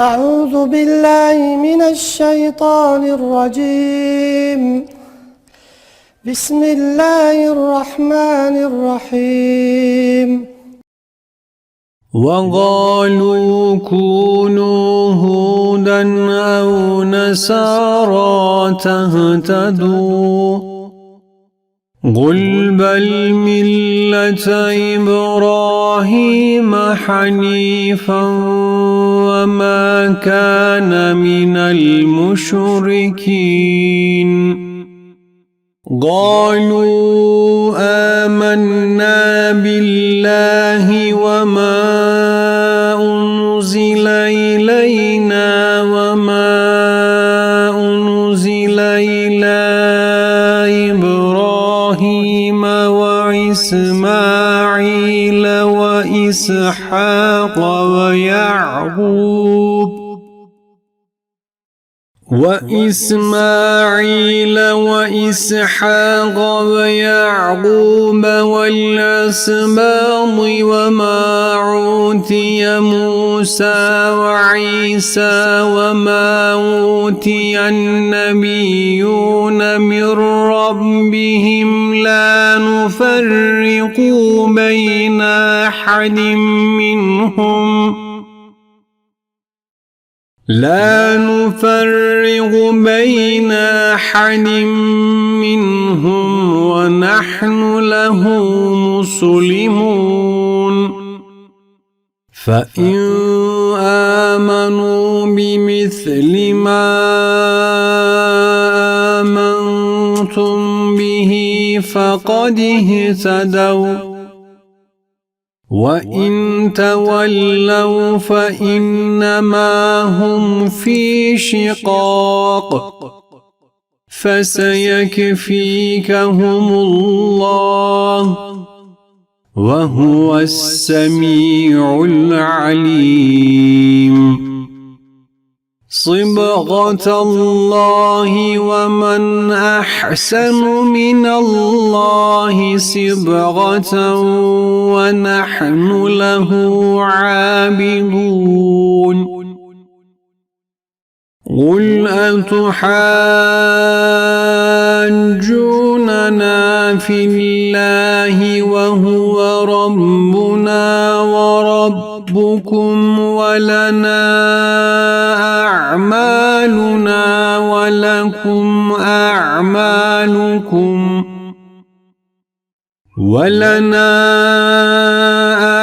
أعوذ بالله من الشيطان الرجيم. بسم الله الرحمن الرحيم. وقالوا كونوا هودا أو نسارى تهتدوا. قل بل ملة إبراهيم حنيفا وما كان من المشركين قالوا آمنا بالله وما أنزل إلينا وإسحاق ويعقوب. وإسماعيل وإسحاق ويعقوب والأسباط وما أوتي موسى وعيسى وما أوتي النبيون من ربهم لا نفرق بين أحد منهم لا نفرغ بين أحد منهم ونحن له مسلمون. فإن آمنوا بمثل ما آمنتم به فقد اهتدوا. وإن تولوا فإنما هم في شقاق فسيكفيكهم الله وهو السميع العليم صبغة الله ومن أحسن من الله صبغة ونحن له عابدون. قل أتحاجوننا في الله وهو ربنا وربكم ولنا أعمالنا ولكم أعمالكم. ولنا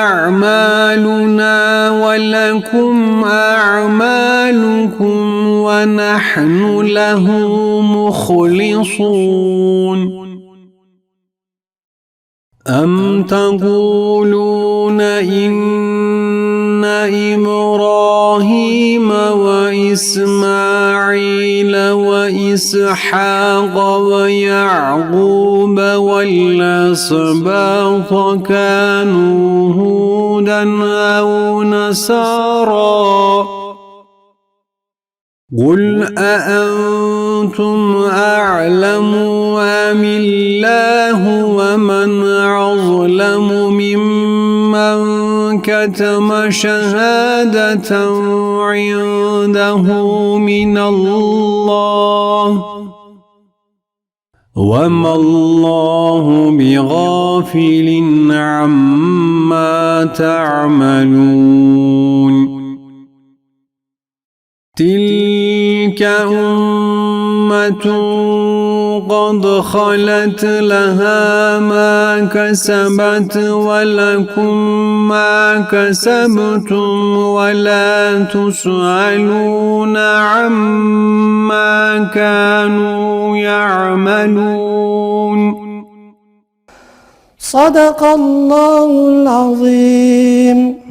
أعمالنا ولكم أعمالكم ونحن له مخلصون. أم تقولون إن إبراهيم وإسماعيل وإسحاق ويعقوب والأسباط كانوا هودا أو نصارى قل أأنتم أعلم أم الله ومن أظلم ممن كتم شهادة عنده من الله. وما الله بغافل عما تعملون. تلك أمة قد خلت لها ما كسبت ولكم ما كسبتم ولا تسألون عما كانوا يعملون. صدق الله العظيم.